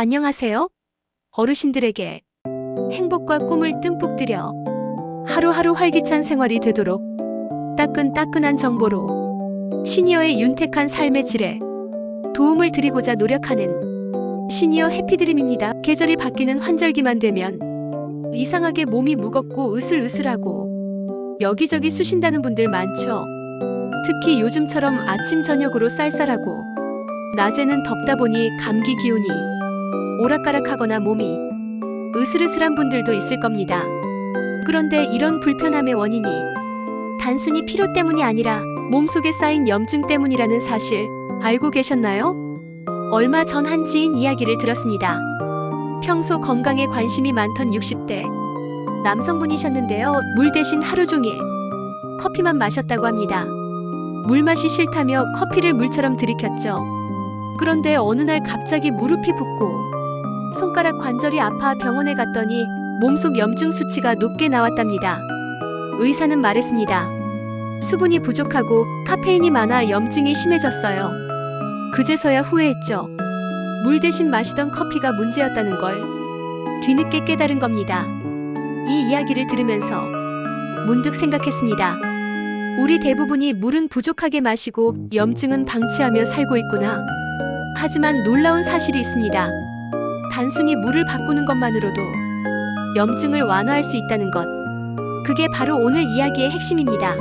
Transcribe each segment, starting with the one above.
안녕하세요. 어르신들에게 행복과 꿈을 듬뿍 들여 하루하루 활기찬 생활이 되도록 따끈따끈한 정보로 시니어의 윤택한 삶의 질에 도움을 드리고자 노력하는 시니어 해피드림입니다. 계절이 바뀌는 환절기만 되면 이상하게 몸이 무겁고 으슬으슬하고 여기저기 쑤신다는 분들 많죠. 특히 요즘처럼 아침 저녁으로 쌀쌀하고 낮에는 덥다 보니 감기 기운이 오락가락하거나 몸이 으슬으슬한 분들도 있을 겁니다. 그런데 이런 불편함의 원인이 단순히 피로 때문이 아니라 몸속에 쌓인 염증 때문이라는 사실 알고 계셨나요? 얼마 전 한 지인 이야기를 들었습니다. 평소 건강에 관심이 많던 60대 남성분이셨는데요. 물 대신 하루 종일 커피만 마셨다고 합니다. 물 맛이 싫다며 커피를 물처럼 들이켰죠. 그런데 어느 날 갑자기 무릎이 붓고 손가락 관절이 아파 병원에 갔더니 몸속 염증 수치가 높게 나왔답니다. 의사는 말했습니다. 수분이 부족하고 카페인이 많아 염증이 심해졌어요. 그제서야 후회했죠. 물 대신 마시던 커피가 문제였다는 걸 뒤늦게 깨달은 겁니다. 이 이야기를 들으면서 문득 생각했습니다. 우리 대부분이 물은 부족하게 마시고 염증은 방치하며 살고 있구나. 하지만 놀라운 사실이 있습니다. 단순히 물을 바꾸는 것만으로도 염증을 완화할 수 있다는 것. 그게 바로 오늘 이야기의 핵심입니다.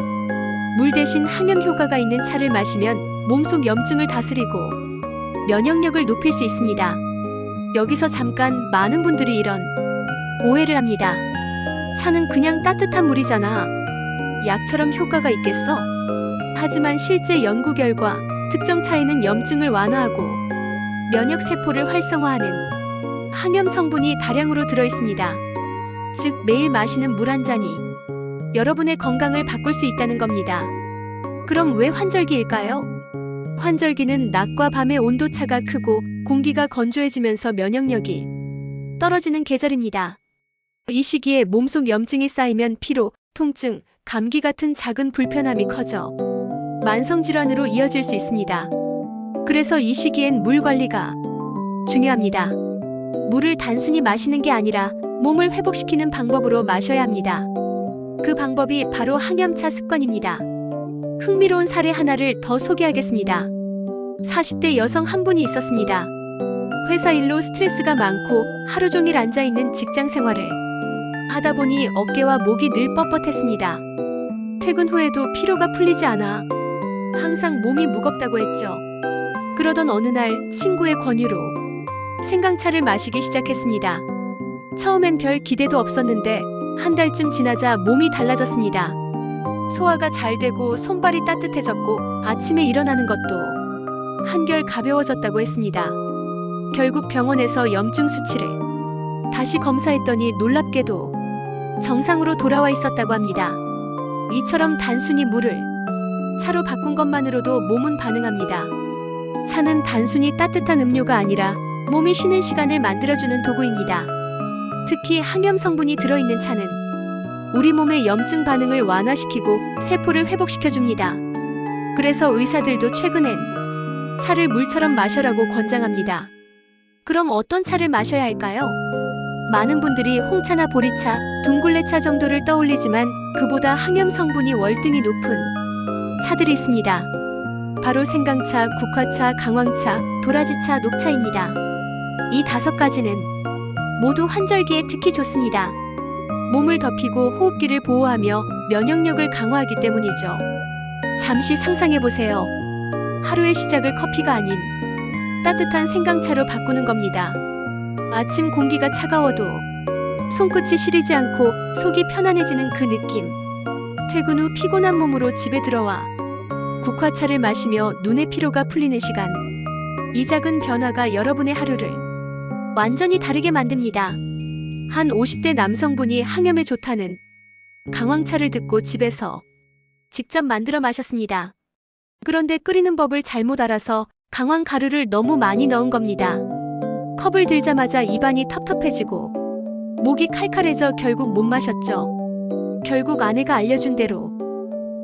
물 대신 항염 효과가 있는 차를 마시면 몸속 염증을 다스리고 면역력을 높일 수 있습니다. 여기서 잠깐 많은 분들이 이런 오해를 합니다. 차는 그냥 따뜻한 물이잖아. 약처럼 효과가 있겠어? 하지만 실제 연구 결과 특정 차에는 염증을 완화하고 면역 세포를 활성화하는 항염 성분이 다량으로 들어 있습니다. 즉 매일 마시는 물 한 잔이 여러분의 건강을 바꿀 수 있다는 겁니다. 그럼 왜 환절기일까요? 환절기는 낮과 밤의 온도차가 크고 공기가 건조해지면서 면역력이 떨어지는 계절입니다. 이 시기에 몸속 염증이 쌓이면 피로, 통증, 감기 같은 작은 불편함이 커져 만성질환으로 이어질 수 있습니다. 그래서 이 시기엔 물 관리가 중요합니다. 물을 단순히 마시는 게 아니라 몸을 회복시키는 방법으로 마셔야 합니다. 그 방법이 바로 항염차 습관입니다. 흥미로운 사례 하나를 더 소개하겠습니다. 40대 여성 한 분이 있었습니다. 회사 일로 스트레스가 많고 하루 종일 앉아 있는 직장 생활을 하다 보니 어깨와 목이 늘 뻣뻣했습니다. 퇴근 후에도 피로가 풀리지 않아 항상 몸이 무겁다고 했죠. 그러던 어느 날 친구의 권유로 생강차를 마시기 시작했습니다. 처음엔 별 기대도 없었는데 한 달쯤 지나자 몸이 달라졌습니다. 소화가 잘 되고 손발이 따뜻해졌고 아침에 일어나는 것도 한결 가벼워졌다고 했습니다. 결국 병원에서 염증 수치를 다시 검사했더니 놀랍게도 정상으로 돌아와 있었다고 합니다. 이처럼 단순히 물을 차로 바꾼 것만으로도 몸은 반응합니다. 차는 단순히 따뜻한 음료가 아니라 몸이 쉬는 시간을 만들어주는 도구입니다. 특히 항염 성분이 들어있는 차는 우리 몸의 염증 반응을 완화시키고 세포를 회복시켜줍니다. 그래서 의사들도 최근엔 차를 물처럼 마셔라고 권장합니다. 그럼 어떤 차를 마셔야 할까요? 많은 분들이 홍차나 보리차, 둥글레차 정도를 떠올리지만 그보다 항염 성분이 월등히 높은 차들이 있습니다. 바로 생강차, 국화차, 강황차, 도라지차, 녹차입니다. 이 다섯 가지는 모두 환절기에 특히 좋습니다. 몸을 덮이고 호흡기를 보호하며 면역력을 강화하기 때문이죠. 잠시 상상해 보세요. 하루의 시작을 커피가 아닌 따뜻한 생강차로 바꾸는 겁니다. 아침 공기가 차가워도 손끝이 시리지 않고 속이 편안해지는 그 느낌. 퇴근 후 피곤한 몸으로 집에 들어와 국화차를 마시며 눈의 피로가 풀리는 시간. 이 작은 변화가 여러분의 하루를 완전히 다르게 만듭니다. 한 50대 남성분이 항염에 좋다는 강황차를 듣고 집에서 직접 만들어 마셨습니다. 그런데 끓이는 법을 잘못 알아서 강황 가루를 너무 많이 넣은 겁니다. 컵을 들자마자 입안이 텁텁해지고 목이 칼칼해져 결국 못 마셨죠. 결국 아내가 알려준 대로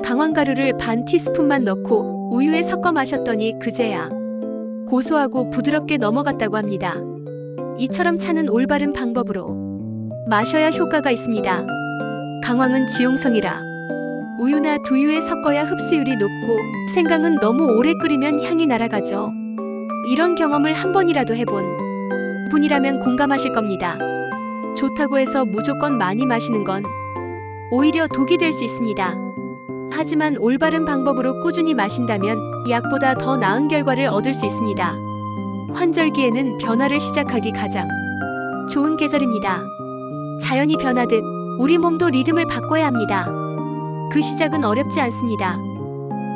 강황 가루를 반 티스푼만 넣고 우유에 섞어 마셨더니 그제야 고소하고 부드럽게 넘어갔다고 합니다. 이처럼 차는 올바른 방법으로 마셔야 효과가 있습니다. 강황은 지용성이라 우유나 두유에 섞어야 흡수율이 높고 생강은 너무 오래 끓이면 향이 날아가죠. 이런 경험을 한 번이라도 해본 분이라면 공감하실 겁니다. 좋다고 해서 무조건 많이 마시는 건 오히려 독이 될 수 있습니다. 하지만 올바른 방법으로 꾸준히 마신다면 약보다 더 나은 결과를 얻을 수 있습니다. 환절기에는 변화를 시작하기 가장 좋은 계절입니다. 자연이 변하듯 우리 몸도 리듬을 바꿔야 합니다. 그 시작은 어렵지 않습니다.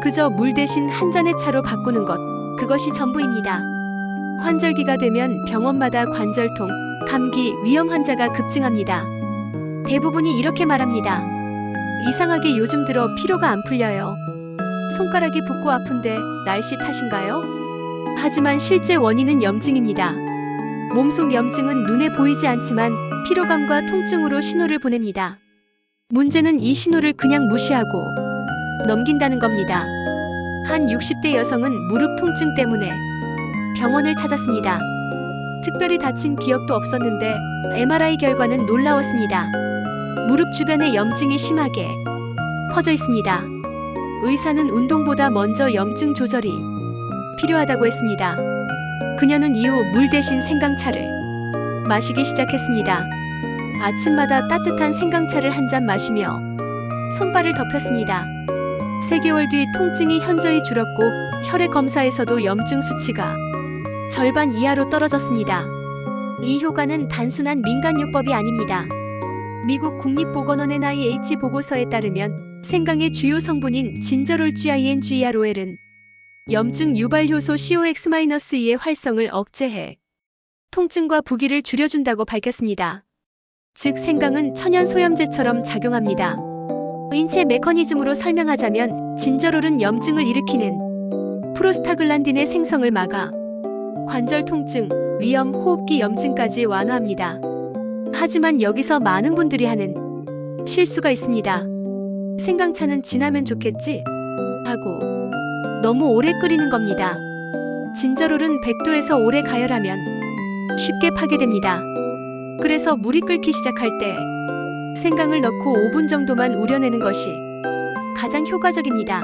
그저 물 대신 한 잔의 차로 바꾸는 것, 그것이 전부입니다. 환절기가 되면 병원마다 관절통, 감기, 위험 환자가 급증합니다. 대부분이 이렇게 말합니다. 이상하게 요즘 들어 피로가 안 풀려요. 손가락이 붓고 아픈데 날씨 탓인가요? 하지만 실제 원인은 염증입니다. 몸속 염증은 눈에 보이지 않지만 피로감과 통증으로 신호를 보냅니다. 문제는 이 신호를 그냥 무시하고 넘긴다는 겁니다. 한 60대 여성은 무릎 통증 때문에 병원을 찾았습니다. 특별히 다친 기억도 없었는데 MRI 결과는 놀라웠습니다. 무릎 주변에 염증이 심하게 퍼져 있습니다. 의사는 운동보다 먼저 염증 조절이 필요하다고 했습니다. 그녀는 이후 물 대신 생강차를 마시기 시작했습니다. 아침마다 따뜻한 생강차를 한 잔 마시며 손발을 덮였습니다. 3개월 뒤 통증이 현저히 줄었고 혈액 검사에서도 염증 수치가 절반 이하로 떨어졌습니다. 이 효과는 단순한 민간요법이 아닙니다. 미국 국립보건원의 NIH 보고서에 따르면 생강의 주요 성분인 진저롤GINGROL은 염증 유발 효소 COX-2의 활성을 억제해 통증과 부기를 줄여준다고 밝혔습니다. 즉 생강은 천연 소염제처럼 작용합니다. 인체 메커니즘으로 설명하자면 진저롤은 염증을 일으키는 프로스타글란딘의 생성을 막아 관절 통증, 위염, 호흡기 염증까지 완화합니다. 하지만 여기서 많은 분들이 하는 실수가 있습니다. 생강차는 지나면 좋겠지? 하고 너무 오래 끓이는 겁니다. 진저롤은 100도에서 오래 가열하면 쉽게 파괴됩니다. 그래서 물이 끓기 시작할 때 생강을 넣고 5분 정도만 우려내는 것이 가장 효과적입니다.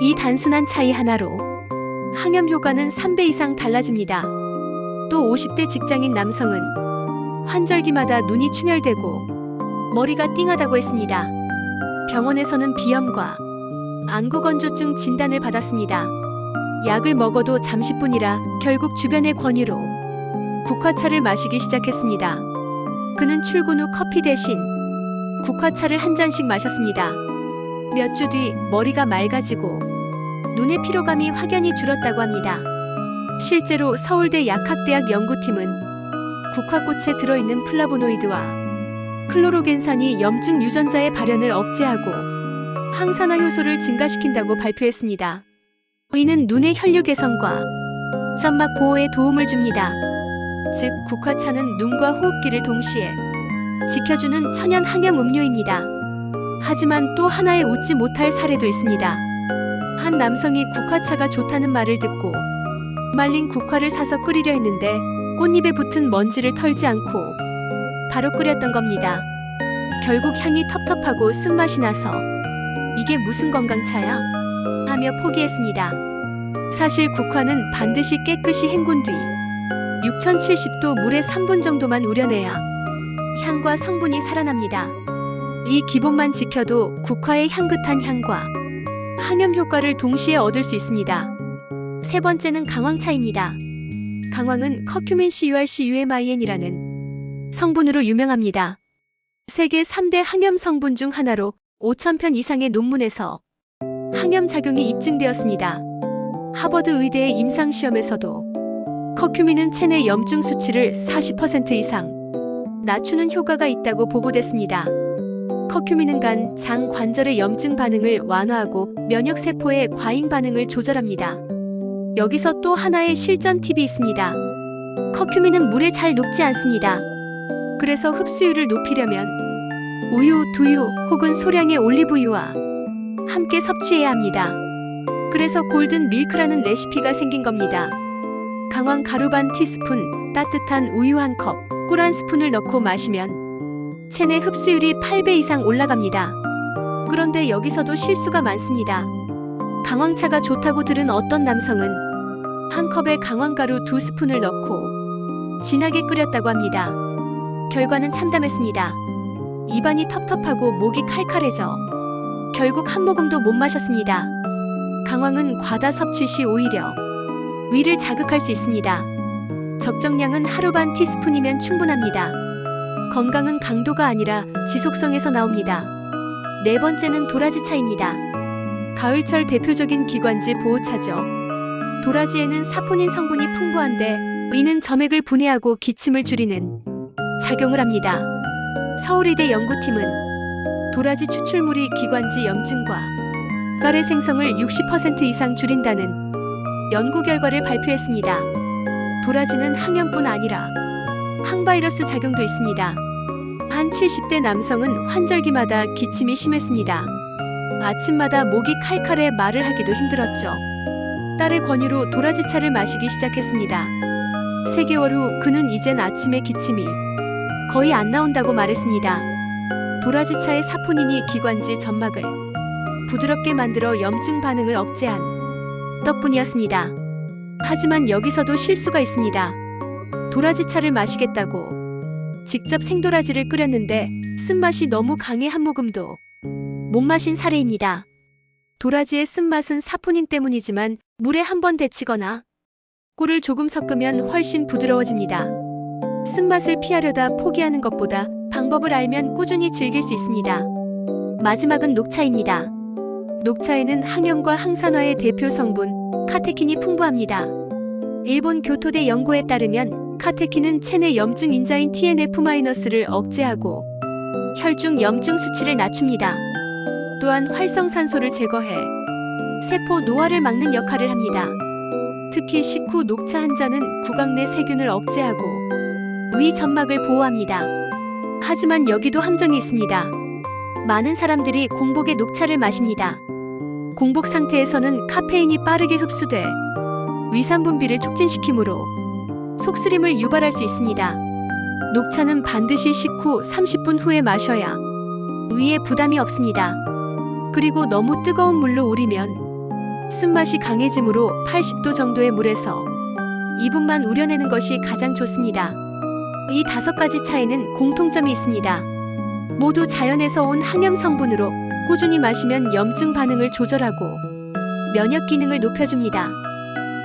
이 단순한 차이 하나로 항염 효과는 3배 이상 달라집니다. 또 50대 직장인 남성은 환절기마다 눈이 충혈되고 머리가 띵하다고 했습니다. 병원에서는 비염과 안구건조증 진단을 받았습니다. 약을 먹어도 잠시뿐이라 결국 주변의 권유로 국화차를 마시기 시작했습니다. 그는 출근 후 커피 대신 국화차를 한 잔씩 마셨습니다. 몇 주 뒤 머리가 맑아지고 눈의 피로감이 확연히 줄었다고 합니다. 실제로 서울대 약학대학 연구팀은 국화꽃에 들어있는 플라보노이드와 클로로겐산이 염증 유전자의 발현을 억제하고 항산화 효소를 증가시킨다고 발표했습니다. 이는 눈의 혈류 개선과 점막 보호에 도움을 줍니다. 즉, 국화차는 눈과 호흡기를 동시에 지켜주는 천연 항염 음료입니다. 하지만 또 하나의 웃지 못할 사례도 있습니다. 한 남성이 국화차가 좋다는 말을 듣고 말린 국화를 사서 끓이려 했는데 꽃잎에 붙은 먼지를 털지 않고 바로 끓였던 겁니다. 결국 향이 텁텁하고 쓴맛이 나서 이게 무슨 건강차야? 하며 포기했습니다. 사실 국화는 반드시 깨끗이 헹군 뒤 6070도 물에 3분 정도만 우려내야 향과 성분이 살아납니다. 이 기본만 지켜도 국화의 향긋한 향과 항염 효과를 동시에 얻을 수 있습니다. 세 번째는 강황차입니다. 강황은 커큐민 CURCUMIN이라는 성분으로 유명합니다. 세계 3대 항염 성분 중 하나로 5,000편 이상의 논문에서 항염 작용이 입증되었습니다. 하버드 의대의 임상 시험에서도 커큐민은 체내 염증 수치를 40% 이상 낮추는 효과가 있다고 보고됐습니다. 커큐민은 간, 장, 관절의 염증 반응을 완화하고 면역 세포의 과잉 반응을 조절합니다. 여기서 또 하나의 실전 팁이 있습니다. 커큐민은 물에 잘 녹지 않습니다. 그래서 흡수율을 높이려면 우유, 두유 혹은 소량의 올리브유와 함께 섭취해야 합니다. 그래서 골든 밀크라는 레시피가 생긴 겁니다. 강황 가루 반 티스푼, 따뜻한 우유 한 컵, 꿀 한 스푼을 넣고 마시면 체내 흡수율이 8배 이상 올라갑니다. 그런데 여기서도 실수가 많습니다. 강황차가 좋다고 들은 어떤 남성은 한 컵에 강황가루 두 스푼을 넣고 진하게 끓였다고 합니다. 결과는 참담했습니다. 입안이 텁텁하고 목이 칼칼해져 결국 한 모금도 못 마셨습니다. 강황은 과다 섭취 시 오히려 위를 자극할 수 있습니다. 적정량은 하루 반 티스푼이면 충분합니다. 건강은 강도가 아니라 지속성에서 나옵니다. 네 번째는 도라지차입니다. 가을철 대표적인 기관지 보호차죠. 도라지에는 사포닌 성분이 풍부한데 이는 점액을 분해하고 기침을 줄이는 작용을 합니다. 서울의대 연구팀은 도라지 추출물이 기관지 염증과 가래 생성을 60% 이상 줄인다는 연구 결과를 발표했습니다. 도라지는 항염뿐 아니라 항바이러스 작용도 있습니다. 한 70대 남성은 환절기마다 기침이 심했습니다. 아침마다 목이 칼칼해 말을 하기도 힘들었죠. 딸의 권유로 도라지차를 마시기 시작했습니다. 3개월 후 그는 이젠 아침에 기침이 거의 안 나온다고 말했습니다. 도라지차의 사포닌이 기관지 점막을 부드럽게 만들어 염증 반응을 억제한 덕분이었습니다. 하지만 여기서도 실수가 있습니다. 도라지차를 마시겠다고 직접 생도라지를 끓였는데 쓴맛이 너무 강해 한 모금도 못 마신 사례입니다. 도라지의 쓴맛은 사포닌 때문이지만 물에 한 번 데치거나 꿀을 조금 섞으면 훨씬 부드러워집니다. 쓴맛을 피하려다 포기하는 것보다 방법을 알면 꾸준히 즐길 수 있습니다. 마지막은 녹차입니다. 녹차에는 항염과 항산화의 대표 성분 카테킨이 풍부합니다. 일본 교토대 연구에 따르면 카테킨은 체내 염증 인자인 TNF-를 억제하고 혈중 염증 수치를 낮춥니다. 또한 활성산소를 제거해 세포 노화를 막는 역할을 합니다. 특히 식후 녹차 한 잔은 구강 내 세균을 억제하고 위 점막을 보호합니다. 하지만 여기도 함정이 있습니다. 많은 사람들이 공복에 녹차를 마십니다. 공복 상태에서는 카페인이 빠르게 흡수돼 위산 분비를 촉진시키므로 속쓰림을 유발할 수 있습니다. 녹차는 반드시 식후 30분 후에 마셔야 위에 부담이 없습니다. 그리고 너무 뜨거운 물로 우리면 쓴맛이 강해지므로 80도 정도의 물에서 2분만 우려내는 것이 가장 좋습니다. 이 다섯 가지 차에는 공통점이 있습니다. 모두 자연에서 온 항염 성분으로 꾸준히 마시면 염증 반응을 조절하고 면역 기능을 높여줍니다.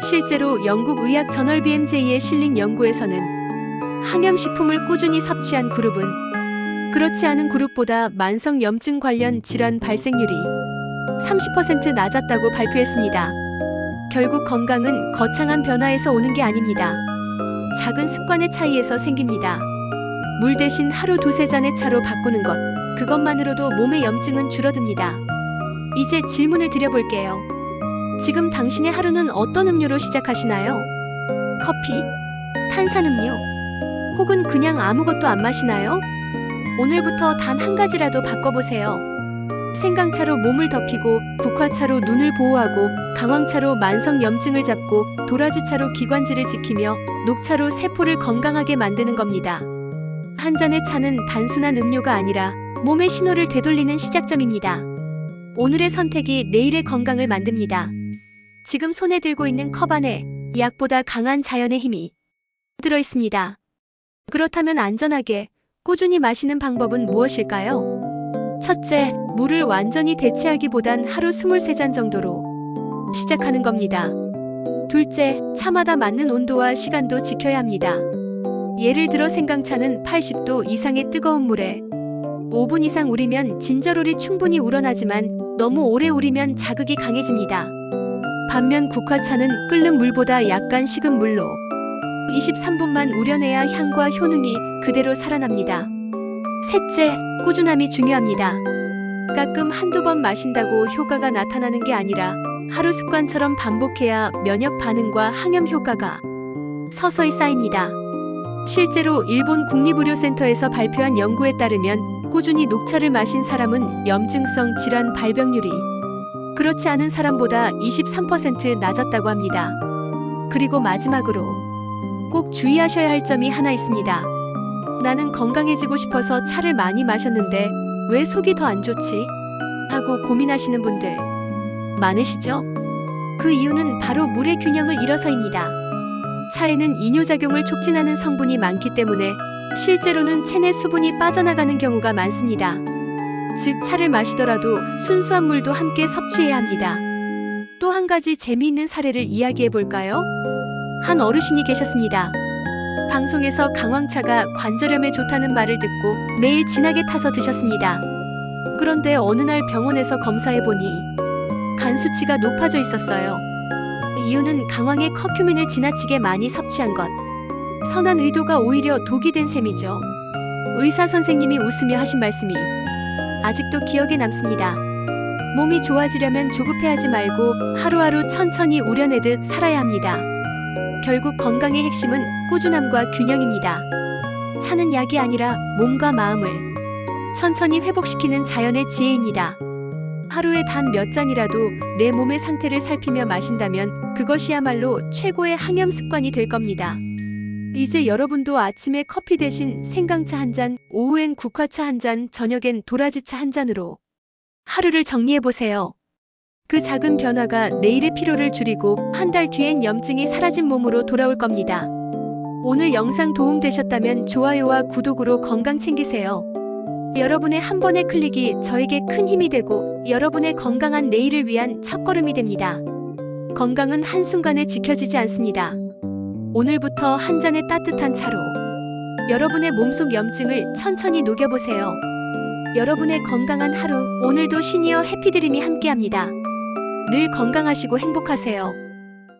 실제로 영국 의학 저널 BMJ에 실린 연구에서는 항염 식품을 꾸준히 섭취한 그룹은 그렇지 않은 그룹보다 만성 염증 관련 질환 발생률이 30% 낮았다고 발표했습니다. 결국 건강은 거창한 변화에서 오는 게 아닙니다. 작은 습관의 차이에서 생깁니다. 물 대신 하루 두세 잔의 차로 바꾸는 것, 그것만으로도 몸의 염증은 줄어듭니다. 이제 질문을 드려볼게요. 지금 당신의 하루는 어떤 음료로 시작하시나요? 커피? 탄산음료? 혹은 그냥 아무것도 안 마시나요? 오늘부터 단 한 가지라도 바꿔보세요. 생강차로 몸을 덮이고 국화차로 눈을 보호하고 강황차로 만성 염증을 잡고 도라지차로 기관지를 지키며 녹차로 세포를 건강하게 만드는 겁니다. 한 잔의 차는 단순한 음료가 아니라 몸의 신호를 되돌리는 시작점입니다. 오늘의 선택이 내일의 건강을 만듭니다. 지금 손에 들고 있는 컵 안에 약보다 강한 자연의 힘이 들어 있습니다. 그렇다면 안전하게 꾸준히 마시는 방법은 무엇일까요? 첫째, 물을 완전히 대체하기보단 하루 23잔 정도로 시작하는 겁니다. 둘째, 차마다 맞는 온도와 시간도 지켜야 합니다. 예를 들어 생강차는 80도 이상의 뜨거운 물에 5분 이상 우리면 진저롤이 충분히 우러나지만 너무 오래 우리면 자극이 강해집니다. 반면 국화차는 끓는 물보다 약간 식은 물로 23분만 우려내야 향과 효능이 그대로 살아납니다. 셋째, 꾸준함이 중요합니다. 가끔 한두 번 마신다고 효과가 나타나는 게 아니라 하루 습관처럼 반복해야 면역 반응과 항염 효과가 서서히 쌓입니다. 실제로 일본 국립의료센터에서 발표한 연구에 따르면 꾸준히 녹차를 마신 사람은 염증성 질환 발병률이 그렇지 않은 사람보다 23% 낮았다고 합니다. 그리고 마지막으로 꼭 주의하셔야 할 점이 하나 있습니다. 나는 건강해지고 싶어서 차를 많이 마셨는데 왜 속이 더 안 좋지? 하고 고민하시는 분들 많으시죠? 그 이유는 바로 물의 균형을 잃어서입니다. 차에는 이뇨작용을 촉진하는 성분이 많기 때문에 실제로는 체내 수분이 빠져나가는 경우가 많습니다. 즉, 차를 마시더라도 순수한 물도 함께 섭취해야 합니다. 또 한 가지 재미있는 사례를 이야기해 볼까요? 한 어르신이 계셨습니다. 방송에서 강황차가 관절염에 좋다는 말을 듣고 매일 진하게 타서 드셨습니다. 그런데 어느 날 병원에서 검사해 보니 간 수치가 높아져 있었어요. 이유는 강황의 커큐민을 지나치게 많이 섭취한 것. 선한 의도가 오히려 독이 된 셈이죠. 의사 선생님이 웃으며 하신 말씀이 아직도 기억에 남습니다. 몸이 좋아지려면 조급해하지 말고 하루하루 천천히 우려내듯 살아야 합니다. 결국 건강의 핵심은 꾸준함과 균형입니다. 차는 약이 아니라 몸과 마음을 천천히 회복시키는 자연의 지혜입니다. 하루에 단 몇 잔이라도 내 몸의 상태를 살피며 마신다면 그것이야말로 최고의 항염 습관이 될 겁니다. 이제 여러분도 아침에 커피 대신 생강차 한 잔, 오후엔 국화차 한 잔, 저녁엔 도라지차 한 잔으로 하루를 정리해 보세요. 그 작은 변화가 내일의 피로를 줄이고 한 달 뒤엔 염증이 사라진 몸으로 돌아올 겁니다. 오늘 영상 도움되셨다면 좋아요와 구독으로 건강 챙기세요. 여러분의 한 번의 클릭이 저에게 큰 힘이 되고 여러분의 건강한 내일을 위한 첫걸음이 됩니다. 건강은 한순간에 지켜지지 않습니다. 오늘부터 한 잔의 따뜻한 차로 여러분의 몸속 염증을 천천히 녹여보세요. 여러분의 건강한 하루, 오늘도 시니어 해피드림이 함께합니다. 늘 건강하시고 행복하세요.